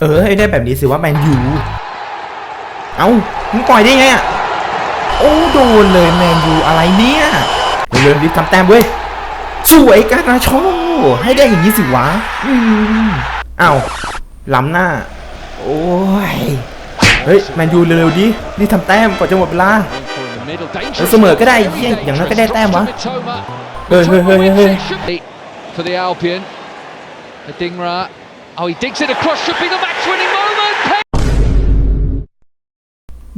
เออให้ได้แบบนี้สิว่าแมนยู เอ้ามึงปล่อยได้ไงอะ โอ้โดนเลยแมนยูอะไรเนี่ยเร็วๆรีบทำแต้มเว้ย สวยการาโชให้ได้อย่างนี้สิวะ อืมเอ้าล้ำหน้า โอ้ย เฮ้ยแมนยูเร็วๆดิรีบทำแต้มก่อนจะหมดเวลาเออเสมอก็ได้เหี้ยอย่างนั้นก็ได้แต้มวะ เฮ้ยเฮ้ยเฮ้ยเฮ้ย For the Albion, Adingra. Oh, he digs it across. Should be the match-winning moment.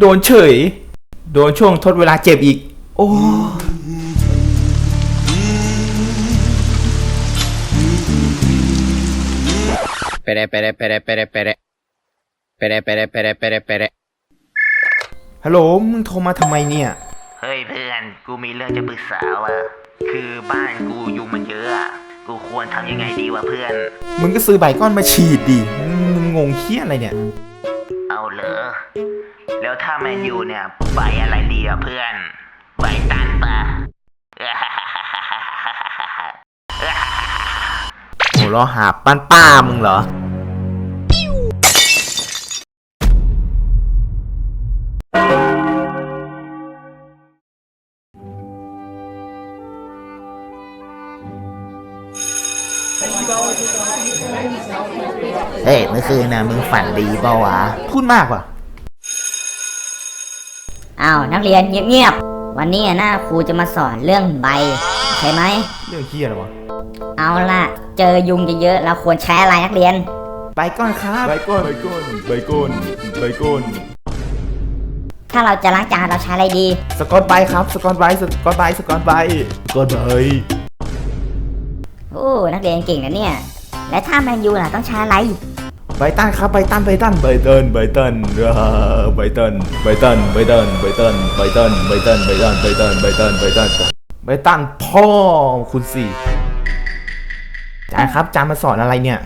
โดนเฉย โดนช่วงทดเวลาเจ็บอีก โอ้ Pere, pere, pere, pere, pere. Pere, pere, pere, pere, pere. ฮัลโหล มึงโทรมาทำไมเนี่ย เฮ้ยเพื่อน กูมีเรื่องจะปรึกษาว่ะ คือบ้านกูยุงมันเยอะอะ กูควรทำยังไงดีวะเพื่อน มึงก็ซื้อใบก้อนมาฉีดดิ มึงงงเคี้ยอะไรเนี่ย เอาเหรอ แล้วถ้าแมนยูเนี่ยใบอะไรดีอะเพื่อนใบตันปะโหรอหาป้านป้ามึงเหรอ เฮ้ยเมื่อคืนนะมึงฝันดีเปล่าวะ พูดมากว่ะ อ้าวนักเรียนเงียบๆ วันนี้หน้าครูจะมาสอนเรื่องใบ ใช่ไหม เรื่องเคี้ยอะไรวะ เอาล่ะ เจอยุงเยอะๆเราควรใช้อะไรนักเรียนใบก้อนครับ ใบก้อนใบก้อนใบก้อนใบก้อนถ้าเราจะล้างจานเราใช้อะไรดี สกอตไบรท์ครับ สกอตไบรท์สกอตไบรท์สกอตไบรท์สกอตไบรท์โอ้ นักเรียนเก่งนะเนี่ย และถ้าแมนยูล่ะต้องใช้อะไรใบตันครับใบตันใบตันใบตันใบตันอ่าใบตันใบตันใบตันใบตันใบตันใบตันใบตันใบตันใบตันใบตันใบตันพ่อคุณสี่จานครับจานมาสอนอะไรเนี่ย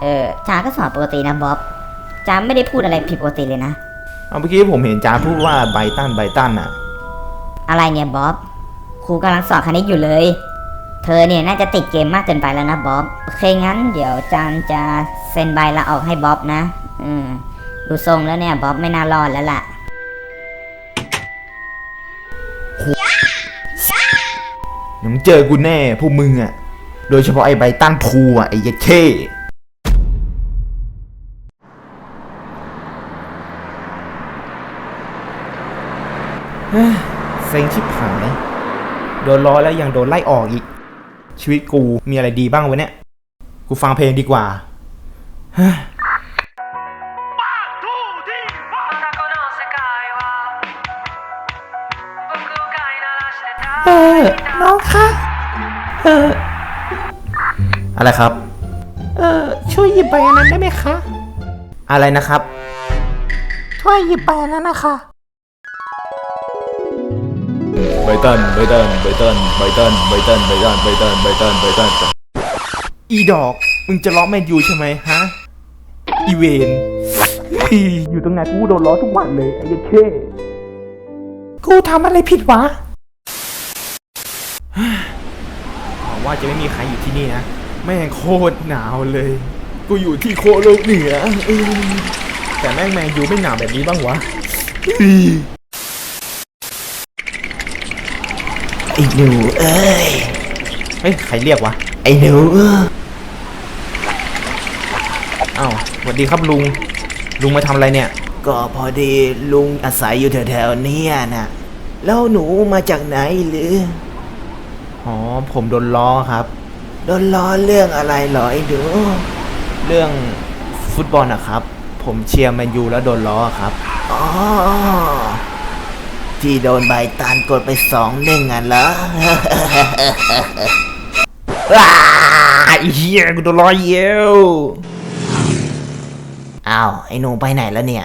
เออจานก็สอนปกตินะบ๊อบจานไม่ได้พูดอะไรผิดปกติเลยนะเอาเมื่อกี้ผมเห็นจานพูดว่าใบตันใบตันอะอะไรเนี่ยบ๊อบครูกำลังสอนคณิตอยู่เลย เธอเนี่ยน่าจะติดเกมมากเกินไปแล้วนะบ๊อบโอเคงั้นเดี๋ยวจานจะเซ็นใบลาออกให้บ๊อบนะ อืมดูทรงแล้วเนี่ยบ๊อบไม่น่ารอดแล้วล่ะเดี๋ยวมึงเจอกูแน่พวกมึงอะ โดยเฉพาะไอ้ใบตันพูอะไอ้เยัดเข้เฮ้ยเซ็งชิบหาย โดนล้อแล้วยังโดนไล่ออกอีก ชีวิตกูมีอะไรดีบ้างวะเนี่ย กูฟังเพลงดีกว่าเฮ้ยเออน้องคะเอออะไรครับ เออช่วยหยิบใบอันนั้นได้ไหมคะ อะไรนะครับ ช่วยหยิบใบอันนั้นนะคะ บตันใบตันใบตันใบตันใบตันใบตันใบตันใบตันใบตันอีดอก มึงจะล้อแมนยูใช่ไหมฮะ อีเวนอีอยู่ตรงไหนกูโดนล้อทุกวันเลยไอ้เหี้ยเข้กูทำอะไรผิดวะหวังว่าจะไม่มีใครอยู่ที่นี่นะ แม่งโคตรหนาวเลย กูอยู่ที่โคโลกเหนือเออแต่แม่งแมงยูไม่หนาวแบบนี้บ้างวะอีไอ้ หนูเอ้ยเฮ้ย ใครเรียกวะ ไอ้หนูเอออ้าวสวัสดีครับลุง ลุงมาทำอะไรเนี่ย ก็พอดีลุงอาศัยอยู่แถวๆเนี้นะแล้วหนูมาจากไหนหรือ อ๋อ ผมโดนล้อครับ โดนล้อเรื่องอะไรเหรอไอ้หนูเรื่องฟุตบอลนะครับ ผมเชียร์แมนยูแล้วโดนล้อครับ อ๋อ ที่โดนใบตานกดไปสองหนึ่งอะเหรอว้าไอ้เฮียกูโดนล้อเยี่ยว อ้าว ไอ้หนูไปไหนแล้วเนี่ย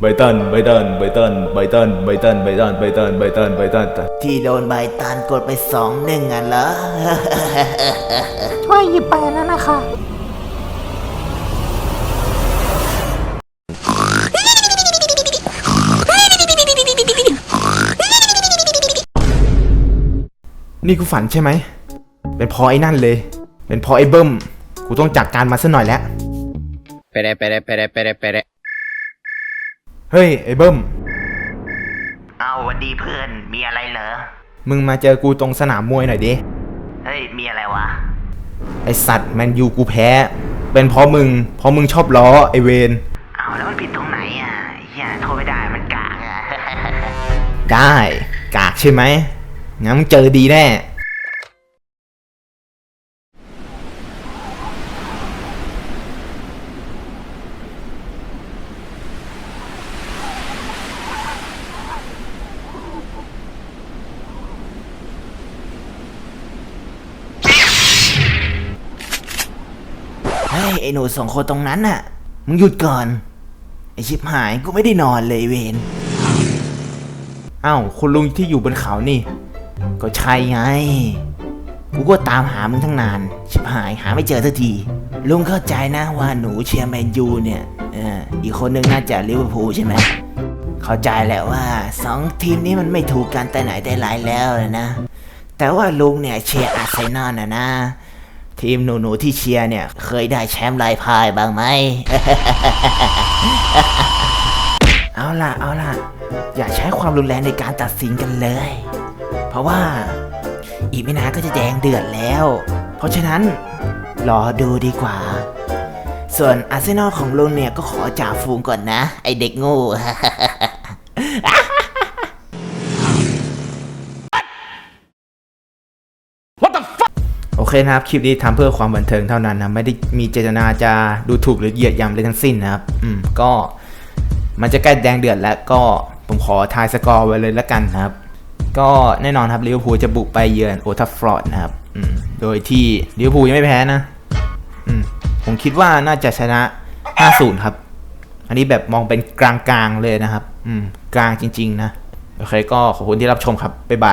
ใบตันใบตันใบตันใบตันใบตันใบตันใบตันใบตันใบตันที่โดนใบตานกดไปสองหนึ่งอะเหรอ ช่วยหยิบไปนั่นนะคะ นี่กูฝันใช่ไหม เป็นเพอไอ้นั่นเลย เป็นเพอไอ้เบิ้ม กูต้องจัดการมาซะหน่อยแล้ว Pere, pere, pere, pere, pere. เฮ้ยไอ้เบิ้ม เอาวันดีเพื่อนมีอะไรเหรอ มึงมาเจอกูตรงสนามมวยหน่อยดิ เฮ้ย มีอะไรวะ ไอสัตว์แมนยูกูแพ้ เป็นเพราะมึง เพราะมึงชอบล้อไอเวน เอาแล้วมันผิดตรงไหนอะเฮียโทษไม่ได้มันกากอะ ได้ กากใช่ไหม งั้นมึงเจอดีแน่เฮ้ยไอหนูสองคนตรงนั้นน่ะ มึงหยุดก่อน ไอชิบหายกูไม่ได้นอนเลยเวนอ้าวคุณลุงที่อยู่บนเขานี่ ก็ใช่ไง กูก็ตามหามึงทั้งนาน ชิบหายหาไม่เจอสักที ลุงเข้าใจนะว่าหนูเชียร์แมนยูเนี่ยเอออีกคนนึงน่าจะลิเวอร์พูลใช่ไหมเข้าใจแหละว่าสองทีมนี้มันไม่ถูกกันแต่ไหนแต่ไรแล้วนะ แต่ว่าลุงเนี่ยเชียร์อาร์เซนอลนะนะ ทีมหนูๆที่เชียร์เนี่ย เคยได้แชมป์ลายพายบ้างไหม เอาล่ะ เอาล่ะ อย่าใช้ความรุนแรงในการตัดสินกันเลย เพราะว่าอีกไม่นานก็จะแดงเดือดแล้ว เพราะฉะนั้นรอดูดีกว่า ส่วนอาร์เซนอลของลุงเนี่ยก็ขอจ่าฟูงก่อนนะ ไอเด็กโง่โอเคนะครับ คลิปนี้ทำเพื่อความบันเทิงเท่านั้นนะ ไม่ได้มีเจตนาจะดูถูกหรือเหยียดยามเลยทั้งสิ้นนะครับ อืม ก็มันจะใกล้แดงเดือดแล้วก็ผมขอทายสกอร์ไว้เลยละกันนะครับ ก็แน่นอนครับลิเวอร์พูลจะบุกไปเยือนโอทัฟฟรอร์ดนะครับโดยที่ลิเวอร์พูลยังไม่แพ้นะผมคิดว่าน่าจะชนะ 5-0 ครับ อันนี้แบบมองเป็นกลางๆเลยนะครับ อืม กลางจริง ๆ นะ โอเค ก็ขอบคุณที่รับชมครับ บ๊ายบาย